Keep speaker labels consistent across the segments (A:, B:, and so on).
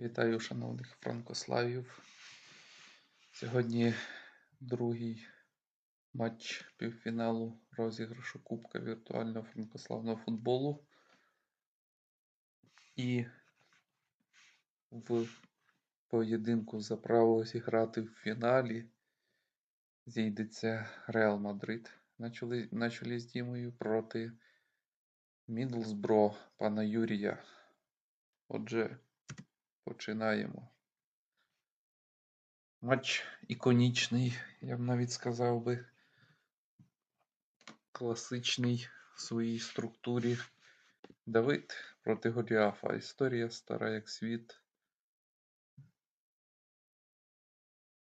A: Вітаю шановних франкославів. Сьогодні другий матч півфіналу розіграшу Кубка віртуального франкославного футболу. І в поєдинку за право зіграти в фіналі зійдеться Реал Мадрид на чолі, з Дімою проти Мідлсбро пана Юрія. Отже, починаємо. Матч іконічний, я б навіть сказав би. Класичний в своїй структурі. Давид проти Голіафа. Історія стара як світ.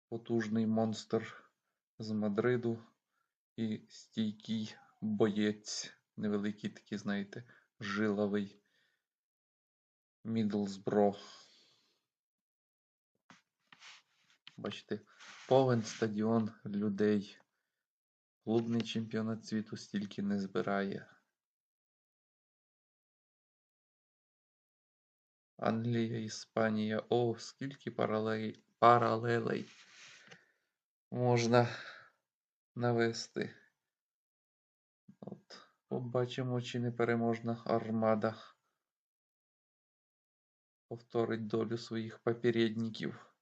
A: Потужний монстр з Мадриду і стійкий боєць. Невеликий такий, знаєте, жиловий Мідлсбро. Бачите, повен стадіон людей. Клубний чемпіонат світу стільки не збирає. Англія, Іспанія. О, скільки паралелей, паралелей можна навести. От, побачимо, чи непереможна армада повторить долю своїх попередників.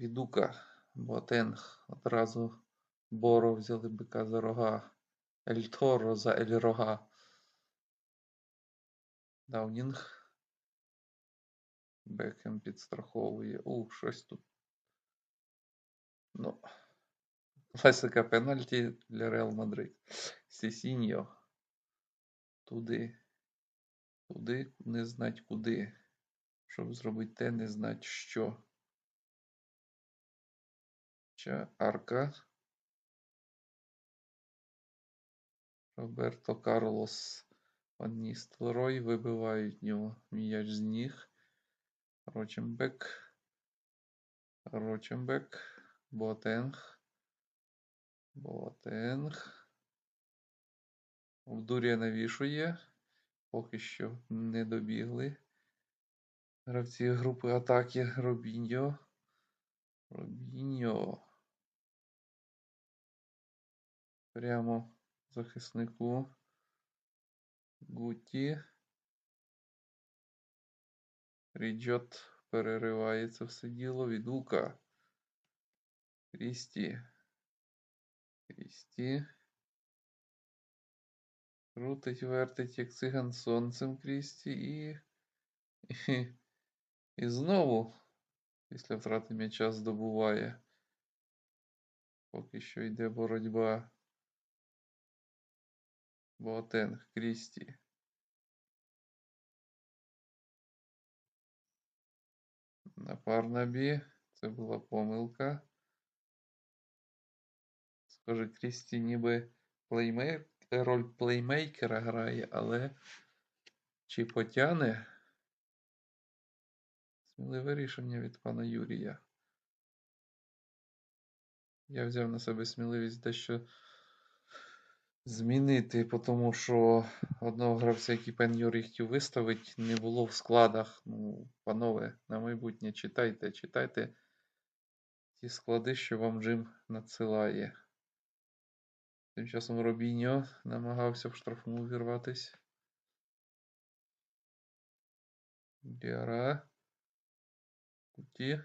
A: Відука, Ботенг, одразу Боро взяли бика за рога. Ель Торо за Ель Рога. Даунінг. Бекхем підстраховує. У, щось тут. Ну. Класика пенальті для Реал Мадрид. Сесіньо. Туди. Туди, не знать куди. Щоб зробити те, не знать що. Арка. Роберто Карлос Ван Ністелрой вибивають нього м'яч з ніг. Рочембек. Рочембек. Боатенг. Боатенг. Вдуря навішує. Поки що не добігли. Гравці групи атаки Робіньо. Робіньо. Прямо захиснику. Гуті. Ріджот перериває це все діло. Відука. Крісті. Крісті. Крутить, вертить, як циган сонцем Крісті і. І, і знову після втрати м'яча здобуває. Поки що йде боротьба. Боатенг, Крісті. На Парнабі. Це була помилка. Схоже, Крісті ніби плеймей... роль плеймейкера грає, але чи потягне? Сміливе рішення від пана Юрія. Я взяв на себе сміливість дещо змінити, тому що одного гравця, який пан Юрій хотів виставити, не було в складах. Ну, панове, на майбутнє читайте, читайте ті склади, що вам Джим надсилає. Тим часом Робіньо намагався в штрафну вірватись. Діара. Куті.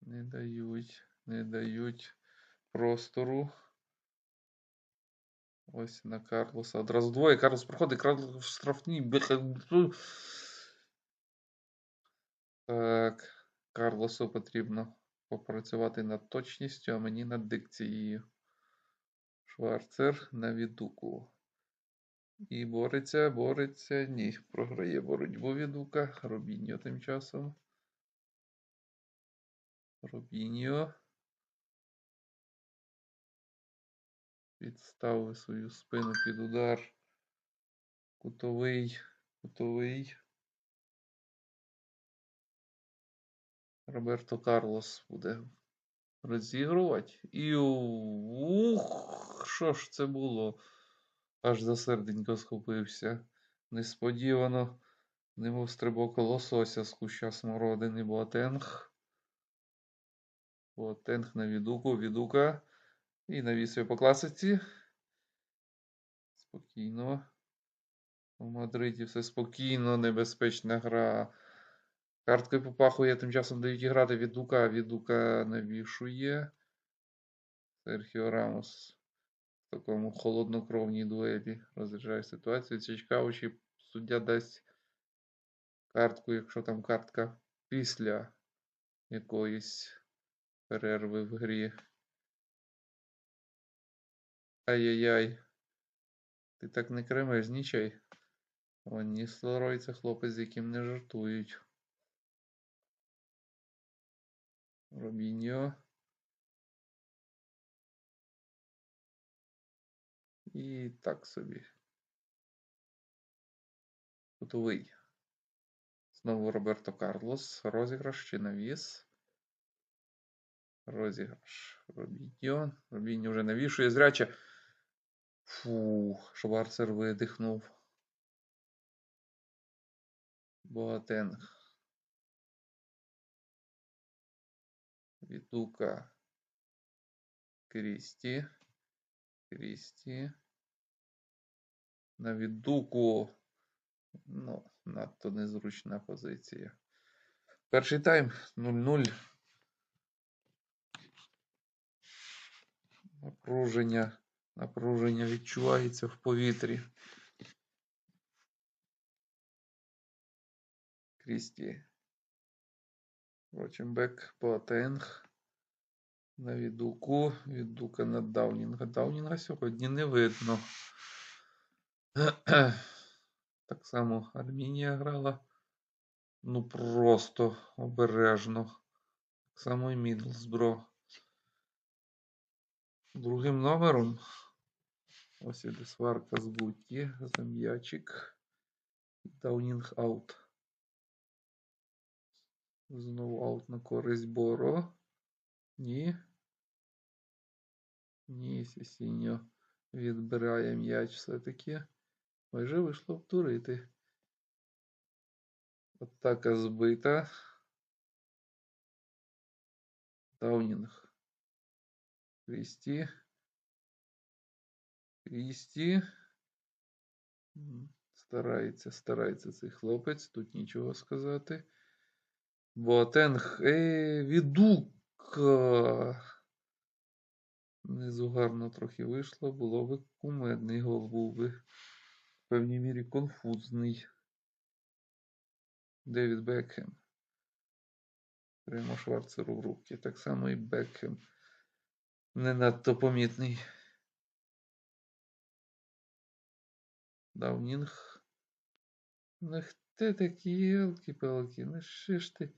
A: Не дають, не дають простору. Ось на Карлоса. Одразу двоє. Карлос проходить, Карлос в штрафній. Так, Карлосу потрібно попрацювати над точністю, а мені над дикцією. Шварцер на відуку. І бореться, бореться. Ні, програє боротьбу відука. Робіньо тим часом. Робіньо. Підставив свою спину під удар. Кутовий, кутовий. Роберто Карлос буде розігрувати. І ух, що ж це було? Аж за серденько схопився. Несподівано Немов стрибок лосося з куща смородини Боатенг. Боатенг на відуку, відука. І навісує по класиці. Спокійно. У Мадриді все спокійно, небезпечна гра. Карткою попахує, тим часом дають грати Відука, Відука навішує. Серхіо Рамос в такому холоднокровній дуелі розряджає ситуацію. Чи суддя дасть картку, якщо там картка після якоїсь перерви в грі. Ай-яй-яй. Ти так не кремезнічай. Ван Ністелрой це хлопець, з яким не жартують. Робіньо. І так собі. Кутовий. Знову Роберто Карлос. Розіграш чи навіс. Розіграш. Робіньо. Робіньо вже навішує зряче. Фу, Шварцер видихнув. Боатенг. Вітука. Крісті. Крісті. На відуку. Ну, надто незручна позиція. Перший тайм 0-0. Напруження. Напруження відчувається в повітрі. Крісті. Роченбек, Боатенг. На відуку. Відука на Даунінга. Даунінга сьогодні не видно. Так само Армінія грала. Ну просто обережно. Так само і Мідлсбро. Другим номером. Ось іде сварка з Гутті за м'ячик. Даунінг аут. Знову аут на користь Боро. Ні. Ні, Сісіньо відбирає м'яч все-таки. Майже вийшло втурити. Атака збита. Даунінг. Крісті. Крісті. Старається, старається цей хлопець, тут нічого сказати. Боатенг. Е, відука. Внизу гарно трохи вийшло, було би кумедний гол був би. В певній мірі конфузний. Девід Бекхем. Прямо Шварцеру в руки. Так само і Бекхем. Не надто помітний. Даунінг. Ну хто такі елки-палки? Ну що ж ти?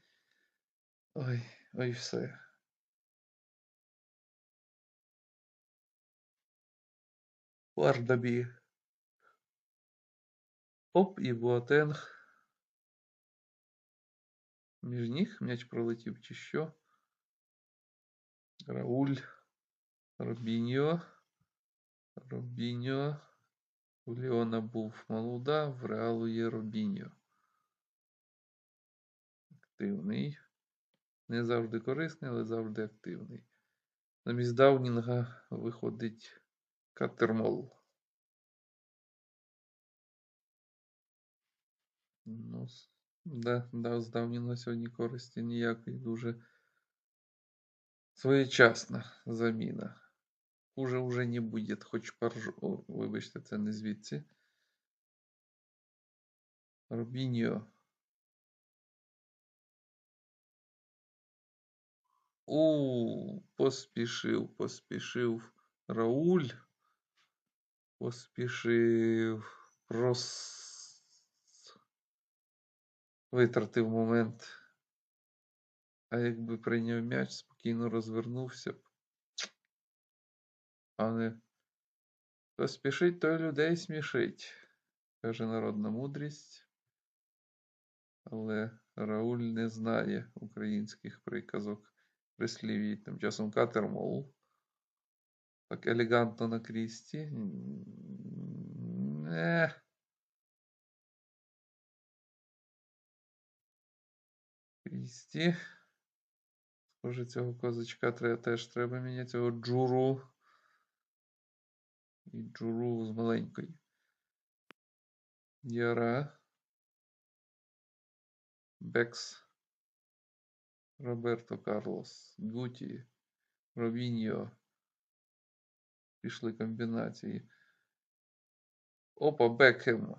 A: Ой, ой, все. Вардабі. Оп, і Буатенг. Між ніг м'яч пролетів чи що. Рауль. Робіньо. Робіньо. У Ліона був Малуда, в Реалу є Робіньо. Активний. Не завжди корисний, але завжди активний. Замість Даунінга виходить Катермол. Ну, да, да, з Даунінга сьогодні користі ніякої дуже своєчасна заміна. Хуже уже не буде, хоч паржу. О, вибачте, це не звідси. Робіньо. У, поспішив, поспішив Рауль. Поспішив. Прос... Витратив момент. А якби прийняв м'яч, спокійно розвернувся б. А не хто спішить, той людей смішить, каже народна мудрість. Але Рауль не знає українських приказок прислів'ї. Тим часом Катермол. Так елегантно на крісті. Не. Крісті. Схоже, цього козачка теж треба міняти цього джуру. І джуру з маленької. Яра. Бекс. Роберто Карлос. Гуті. Робіньо. Пішли комбінації. Опа, Бекхем.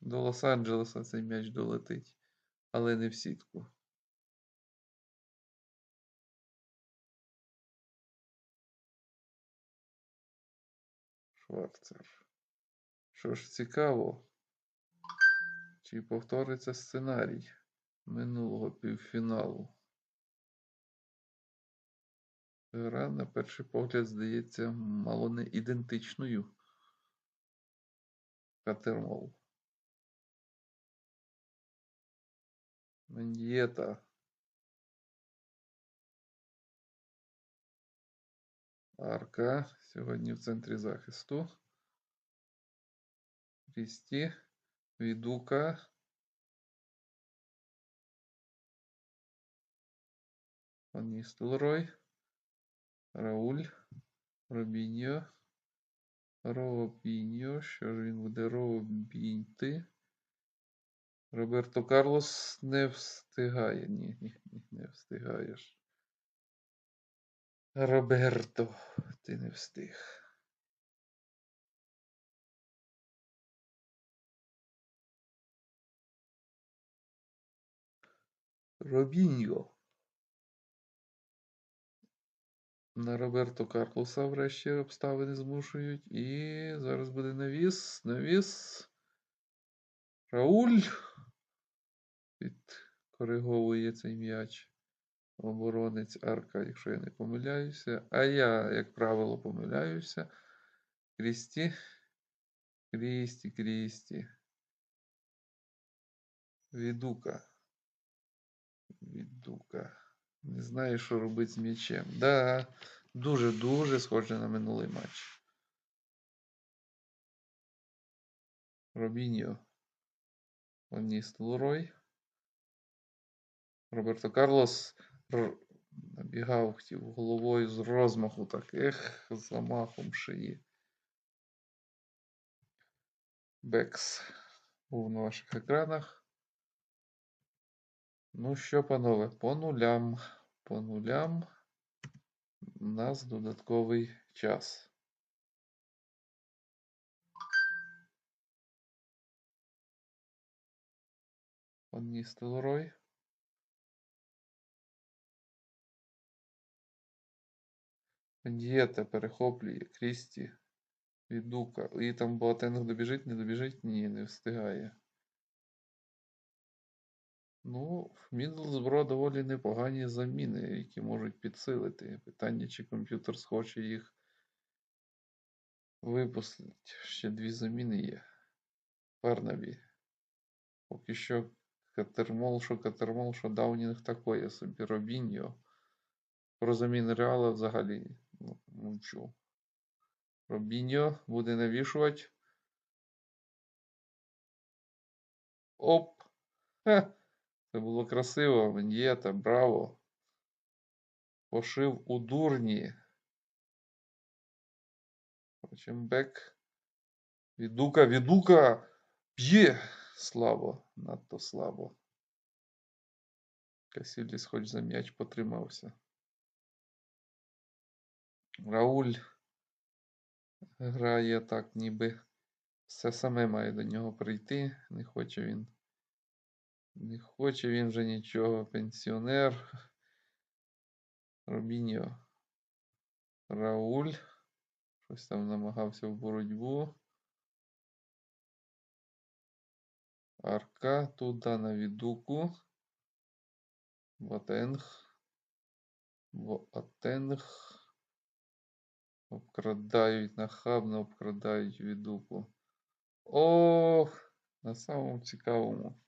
A: До Лос-Анджелеса цей м'яч долетить, але не в сітку. Шварцер. Що ж цікаво, чи повториться сценарій минулого півфіналу? Гра, на перший погляд, здається, мало не ідентичною. Катермол. Мендієта. Арка сьогодні в центрі захисту. Крісті. Відука. Ністелрой. Рауль. Робіньо. Робіньо. Що ж він буде робінти? Роберто Карлос не встигає. Ні, ні, ні, не встигаєш. Роберто, ти не встиг. Робіньо. На Роберто Карлоса врешті обставини змушують. І зараз буде навіс. Навіс. Рауль. Підкориговує цей м'яч. Оборонець Арка, якщо я не помиляюся. А я, як правило, помиляюся. Крісті. Крісті, Крісті. Відука. Відука. Не знаю, що робити з м'ячем. Да, дуже-дуже схоже на минулий матч. Робіньо. Ван Ністелрой. Роберто Карлос набігав, хотів головою з розмаху так. Ех, замахом шиї. Бекс був на ваших екранах. Ну що, панове, по нулям. По нулям. У нас додатковий час. Ван Ністелрой. Дієта перехоплює Крісті. Відука. І там Боатенг добіжить, не добіжить? Ні, не встигає. Ну, в Мідлсбро доволі непогані заміни, які можуть підсилити. Питання, чи комп'ютер схоче їх випустити. Ще дві заміни є. Фернабі. Поки що Катермол, що Катермол, що Даунінг такое собі. Робіньо. Про заміни Реала взагалі ну, мовчу. Робіньо буде навішувати. Оп! Ха! Це було красиво. Мендієта, браво. Пошив у дурні. Бек. Відука, відука! Б'є! Слабо, надто слабо. Касіліс хоч за м'яч потримався. Рауль грає так, ніби все саме має до нього прийти. Не хоче він. Не хоче він вже нічого. Пенсіонер. Робіньо. Рауль. Щось там намагався в боротьбу. Арка туди на відуку. Ватенг. Ватенг. Обкрадають нахабно, обкрадають відупу. Ох, на самому цікавому.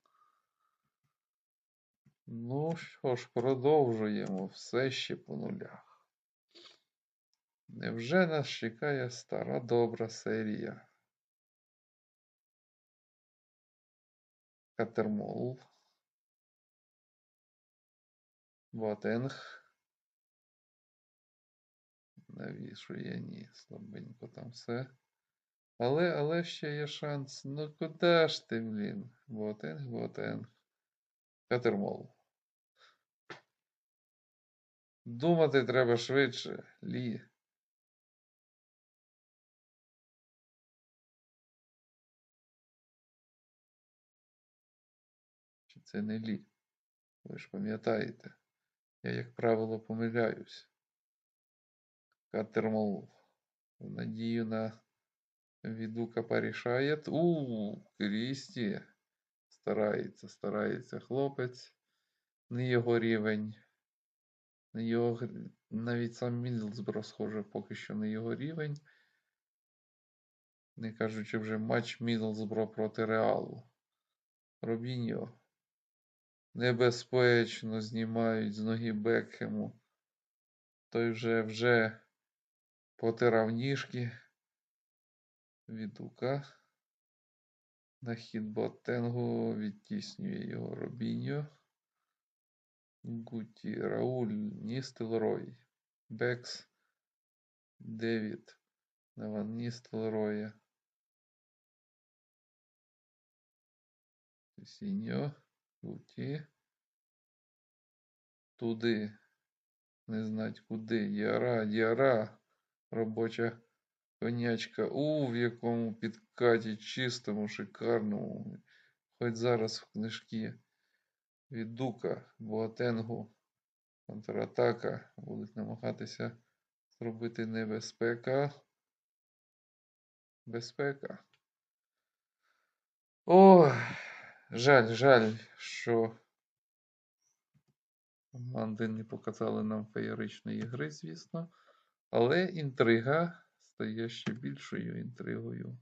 A: Ну що ж, продовжуємо все ще по нулях. Невже нас чекає стара добра серія? Катермол. Ватенг. Навішує, ні, слабенько там все. Але, але ще є шанс. Ну куди ж ти, блін? Боатенг, Боатенг. Катермол. Думати треба швидше. Лі. Чи це не лі? Ви ж пам'ятаєте. Я, як правило, помиляюсь. Катермол. Надію на Відука порішає. У, Крісті. Старається, старається хлопець. Не його рівень. Не його, навіть сам Мідлсбро, схоже, поки що не його рівень. Не кажучи вже матч Мідлсбро проти Реалу. Робіньо. Небезпечно знімають з ноги Бекхему. Той вже вже потирав ніжки. Відука. На хід Ботенгу відтіснює його Робіньо. Гуті, Рауль, Ністелрой, Бекс, Девід, на Ван Ністелроя. Сіньо, Гуті. Туди. Не знать куди. Діара, Діара. Робоча конячка. У, в якому підкаті, чистому, шикарному. Хоч зараз в книжки від Дука, Боатенгу, контратака. Будуть намагатися зробити небезпека. Безпека. О, жаль, жаль, що команди не показали нам феєричної гри, звісно. Але інтрига стає ще більшою інтригою.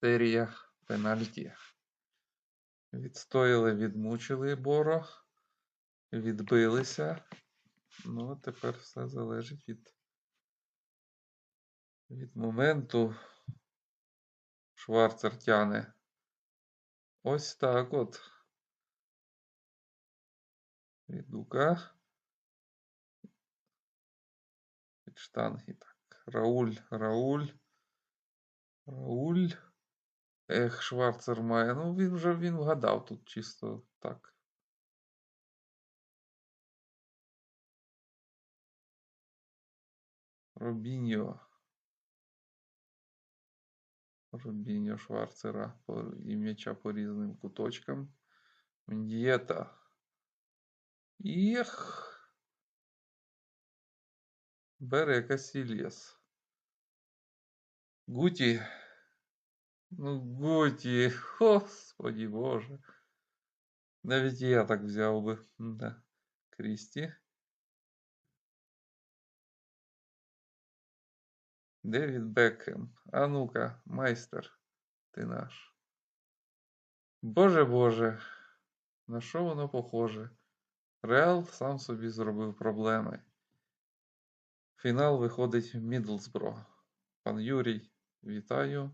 A: Серія пенальті. Відстояли, відмучили Боро, відбилися. Ну, а тепер все залежить від, від моменту. Шварцер тяне. Ось так от. Відука. Від штанги. Так. Рауль, Рауль. Рауль. Ех, Шварцер має. Ну, він вже він вгадав тут чисто так. Робіньо. Робіньо Шварцера і м'яча по різним куточкам. Мендієта. Ех. Бере Касільєс. Гуті. Ну, Гуті. Господі Боже. Навіть і я так взяв би. Да. Крісті. Девід Бекхем. А ну-ка, майстер, ти наш. Боже Боже, на що воно похоже? Реал сам собі зробив проблеми. Фінал виходить в Мідлсбро. Пан Юрій, вітаю.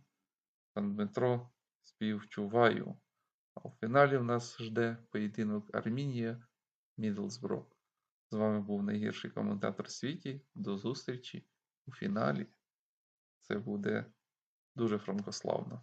A: Пан Дмитро, співчуваю. А у фіналі в нас жде поєдинок Армінія Мідлсбро. З вами був найгірший коментатор в світі. До зустрічі у фіналі. Це буде дуже франкославно.